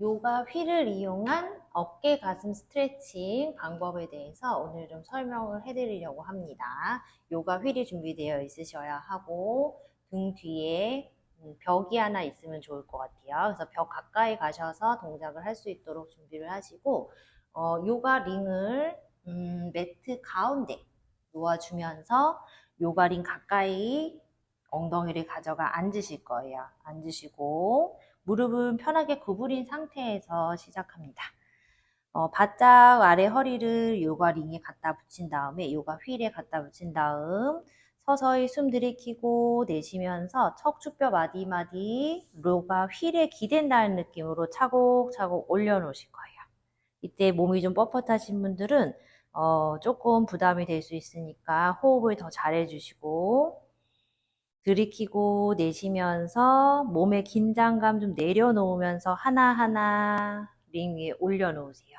요가 휠을 이용한 어깨 가슴 스트레칭 방법에 대해서 오늘 좀 설명을 해드리려고 합니다. 요가 휠이 준비되어 있으셔야 하고 등 뒤에 음, 벽이 하나 있으면 좋을 것 같아요. 그래서 벽 가까이 가셔서 동작을 할 수 있도록 준비를 하시고 어, 요가 링을 음, 매트 가운데 놓아주면서 요가 링 가까이 엉덩이를 가져가 앉으실 거예요. 앉으시고 무릎은 편하게 구부린 상태에서 시작합니다. 어, 바짝 아래 허리를 요가 링에 갖다 붙인 다음에 요가 휠에 갖다 붙인 다음 서서히 숨 들이키고 내쉬면서 척추뼈 마디마디 요가 휠에 기댄다는 느낌으로 차곡차곡 올려놓으실 거예요. 이때 몸이 좀 뻣뻣하신 분들은 어, 조금 부담이 될 수 있으니까 호흡을 더 잘해주시고 들이키고 내쉬면서 몸의 긴장감 좀 내려놓으면서 하나하나 링 위에 올려놓으세요.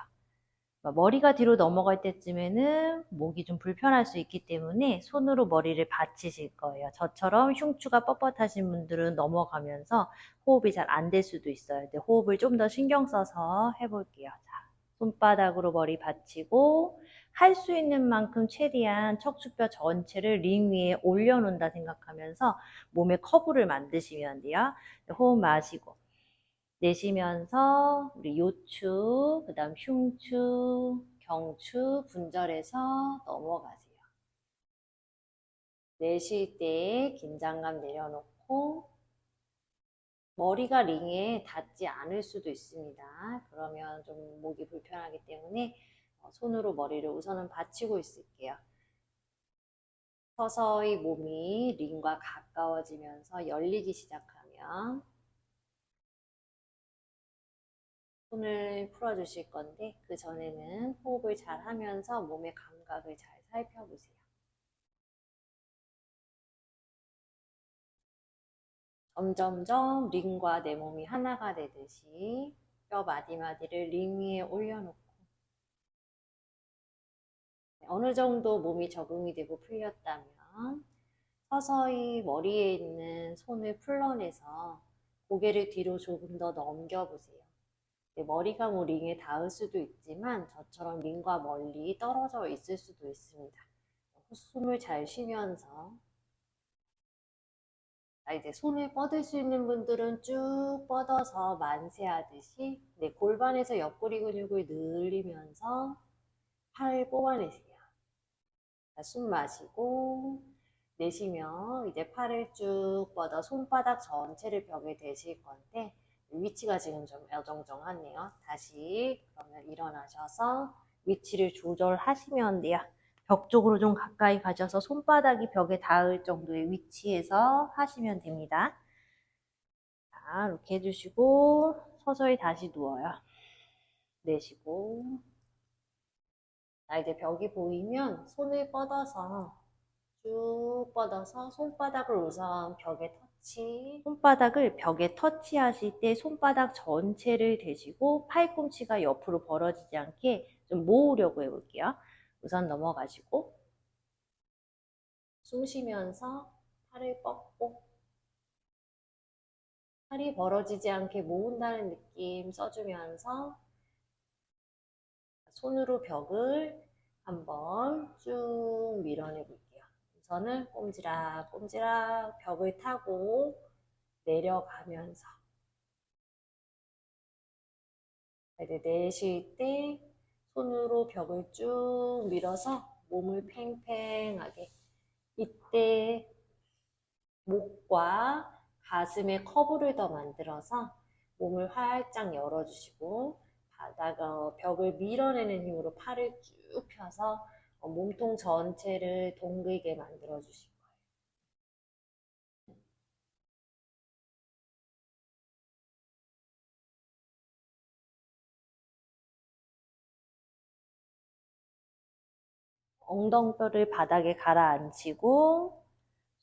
머리가 뒤로 넘어갈 때쯤에는 목이 좀 불편할 수 있기 때문에 손으로 머리를 받치실 거예요. 저처럼 흉추가 뻣뻣하신 분들은 넘어가면서 호흡이 잘 안 될 수도 있어요. 근데 호흡을 좀 더 신경 써서 해볼게요. 자, 손바닥으로 머리 받치고 할 수 있는 만큼 최대한 척추뼈 전체를 링 위에 올려놓는다 생각하면서 몸에 커브를 만드시면 돼요. 호흡 마시고 내쉬면서 우리 요추, 그 다음 흉추, 경추, 분절해서 넘어가세요. 내쉴 때 긴장감 내려놓고 머리가 링에 닿지 않을 수도 있습니다. 그러면 좀 목이 불편하기 때문에 어, 손으로 머리를 우선은 받치고 있을게요. 서서히 몸이 링과 가까워지면서 열리기 시작하면 손을 풀어주실 건데 그 전에는 호흡을 잘 하면서 몸의 감각을 잘 살펴보세요. 점점점 링과 내 몸이 하나가 되듯이 뼈 마디마디를 링 위에 올려놓고 어느 정도 몸이 적응이 되고 풀렸다면 서서히 머리에 있는 손을 풀러내서 고개를 뒤로 조금 더 넘겨보세요. 머리가 뭐 링에 닿을 수도 있지만 저처럼 링과 멀리 떨어져 있을 수도 있습니다. 숨을 잘 쉬면서 자, 이제 손을 뻗을 수 있는 분들은 쭉 뻗어서 만세하듯이 네, 골반에서 옆구리 근육을 늘리면서 팔 뽑아내세요. 자, 숨 마시고 내쉬며 이제 팔을 쭉 뻗어 손바닥 전체를 벽에 대실 건데 위치가 지금 좀 어정쩡하네요. 다시 그러면 일어나셔서 위치를 조절하시면 돼요. 벽 쪽으로 좀 가까이 가셔서 손바닥이 벽에 닿을 정도의 위치에서 하시면 됩니다. 자, 이렇게 해주시고 서서히 다시 누워요. 내쉬고 자, 이제 벽이 보이면 손을 뻗어서 쭉 뻗어서 손바닥을 우선 벽에 터치 손바닥을 벽에 터치하실 때 손바닥 전체를 대시고 팔꿈치가 옆으로 벌어지지 않게 좀 모으려고 해볼게요. 우선 넘어가시고 숨 쉬면서 팔을 뻗고 팔이 벌어지지 않게 모은다는 느낌 써주면서 손으로 벽을 한번 쭉 밀어내 볼게요. 우선은 꼼지락 꼼지락 벽을 타고 내려가면서 이제 내쉴 때 손으로 벽을 쭉 밀어서 몸을 팽팽하게. 이때 목과 가슴에 커브를 더 만들어서 몸을 활짝 열어주시고 바닥 어, 벽을 밀어내는 힘으로 팔을 쭉 펴서 어, 몸통 전체를 동글게 만들어 주실 거 엉덩뼈를 바닥에 가라앉히고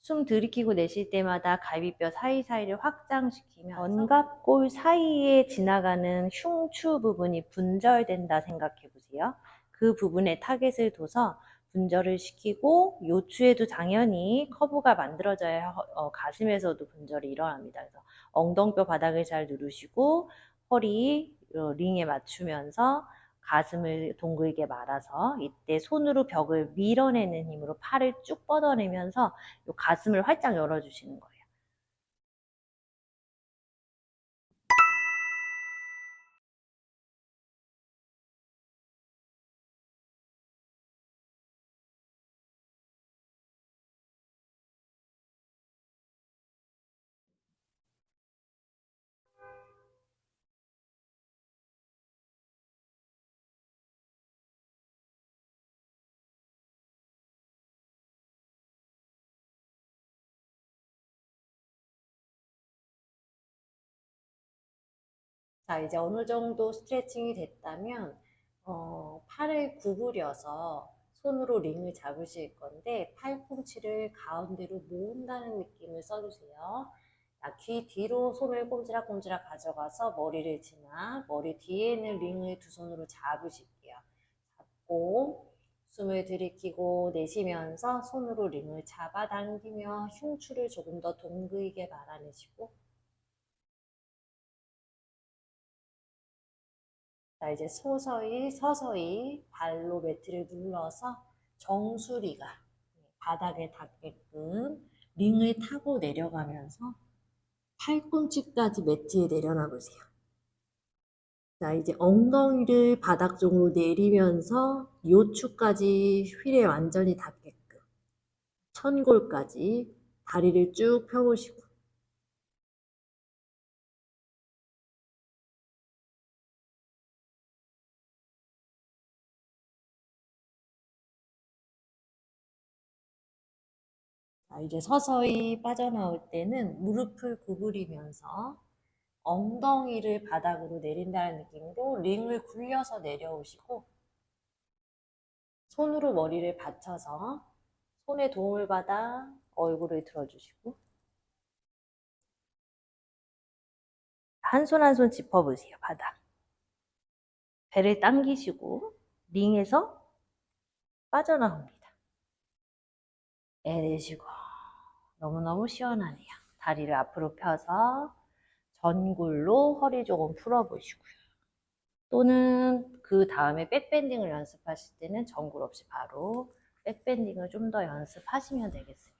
숨 들이키고 내쉴 때마다 갈비뼈 사이사이를 확장시키면 견갑골 사이에 지나가는 흉추 부분이 분절된다 생각해 보세요. 그 부분에 타겟을 둬서 분절을 시키고 요추에도 당연히 커브가 만들어져야 어, 가슴에서도 분절이 일어납니다. 그래서 엉덩뼈 바닥을 잘 누르시고 허리 요 링에 맞추면서 가슴을 동글게 말아서 이때 손으로 벽을 밀어내는 힘으로 팔을 쭉 뻗어내면서 요 가슴을 활짝 열어주시는 거예요. 자, 이제 어느 정도 스트레칭이 됐다면, 어, 팔을 구부려서 손으로 링을 잡으실 건데, 팔꿈치를 가운데로 모은다는 느낌을 써주세요. 자, 귀 뒤로 손을 꼼지락꼼지락 가져가서 머리를 지나, 머리 뒤에 있는 링을 두 손으로 잡으실게요. 잡고, 숨을 들이키고 내쉬면서 손으로 링을 잡아당기며 흉추를 조금 더 동그게 말아내시고, 자, 이제 서서히 서서히 발로 매트를 눌러서 정수리가 바닥에 닿게끔 링을 타고 내려가면서 팔꿈치까지 매트에 내려놔 보세요. 자, 이제 엉덩이를 바닥 쪽으로 내리면서 요추까지 휠에 완전히 닿게끔 천골까지 다리를 쭉 펴보시고 이제 서서히 빠져나올 때는 무릎을 구부리면서 엉덩이를 바닥으로 내린다는 느낌으로 링을 굴려서 내려오시고 손으로 머리를 받쳐서 손에 도움을 받아 얼굴을 들어주시고 한 손 한 손 짚어보세요, 바닥. 배를 당기시고 링에서 빠져나옵니다. 내쉬고 너무너무 시원하네요. 다리를 앞으로 펴서 전굴로 허리 조금 풀어보시고요. 또는 그 다음에 백밴딩을 연습하실 때는 전굴 없이 바로 백밴딩을 좀 더 연습하시면 되겠습니다.